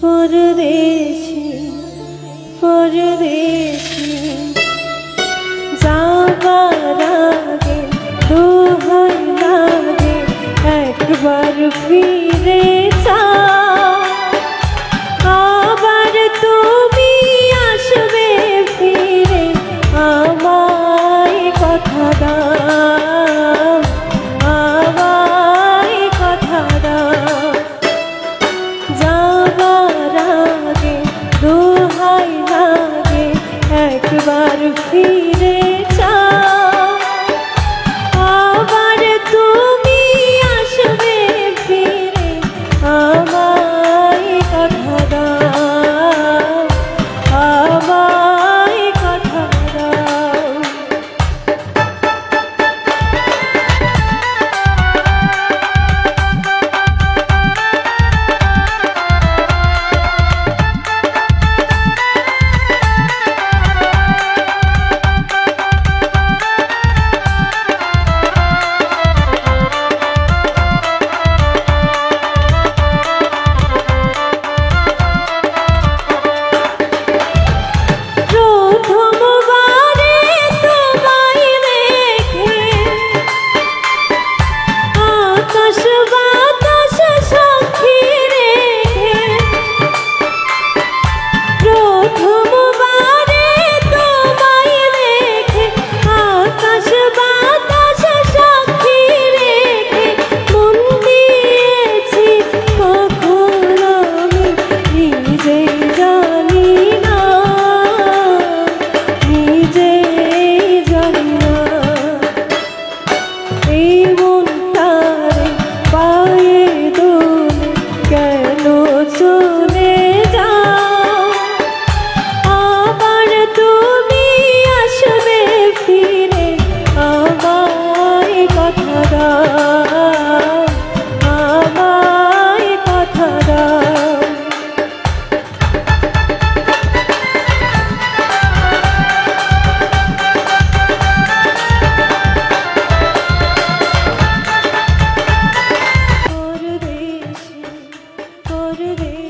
পরদেশি পরদেশি যাবার আগে দোহাই লাগে একবার ফিরে रे